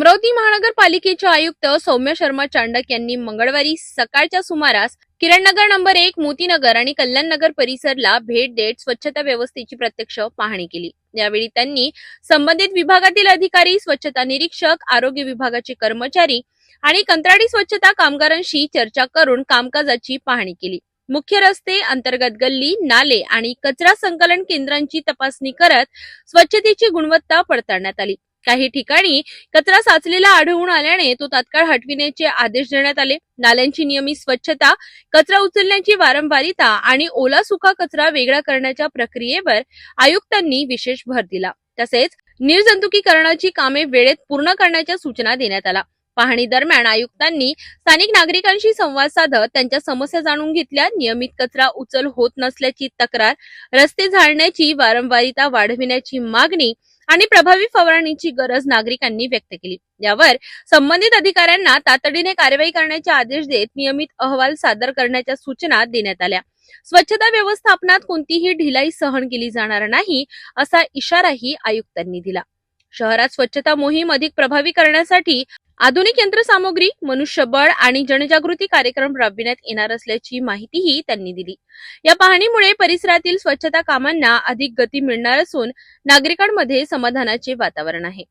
अमरावती महानगरपालिकेचे आयुक्त सौम्य शर्मा चांडक यांनी मंगळवारी सकाळच्या सुमारास किरणनगर नंबर एक मोतीनगर आणि कल्याणनगर परिसरला भेट देत स्वच्छता व्यवस्थेची प्रत्यक्ष पाहणी केली. यावेळी त्यांनी संबंधित विभागातील अधिकारी स्वच्छता निरीक्षक आरोग्य विभागाचे कर्मचारी आणि कंत्राटी स्वच्छता कामगारांशी चर्चा करून कामकाजाची पाहणी केली. मुख्य रस्ते अंतर्गत गल्ली नाले आणि कचरा संकलन केंद्रांची तपासणी करत स्वच्छतेची गुणवत्ता पडताळण्यात आली. काही ठिकाणी कचरा साचलेला आढळून आल्याने तो तात्काळ हटविण्याचे आदेश देण्यात आले. नाल्यांची नियमित स्वच्छता कचरा उचलण्याची वारंवारिता आणि ओला सुका कचरा वेगळा करण्याच्या प्रक्रियेवर आयुक्तांनी विशेष भर दिला. तसेच निर्जंतुकीकरणाची कामे वेळेत पूर्ण करण्याच्या सूचना देण्यात आल्या. पाहणी दरम्यान आयुक्तांनी स्थानिक नागरिकांशी संवाद साधत त्यांच्या समस्या जाणून घेतल्या. नियमित कचरा उचल होत नसल्याची तक्रार रस्ते झाडण्याची वारंवारिता वाढविण्याची मागणी आणि प्रभावी फवारणीची गरज नागरिकांनी व्यक्त केली. यावर संबंधित अधिकाऱ्यांना तातडीने कारवाई करण्याचे आदेश देत नियमित अहवाल सादर करण्याच्या सूचना देण्यात आल्या. स्वच्छता व्यवस्थापनात कोणतीही ढिलाई सहन केली जाणार नाही असा इशाराही आयुक्तांनी दिला. शहरात स्वच्छता मोहीम अधिक प्रभावी करण्यासाठी आधुनिक यंत्रसामुग्री मनुष्यबळ आणि जनजागृती कार्यक्रम राबविण्यात येणार असल्याची माहितीही त्यांनी दिली. या पाहणीमुळे परिसरातील स्वच्छता कामांना अधिक गती मिळणार असून नागरिकांमध्ये समाधानाचे वातावरण आहे.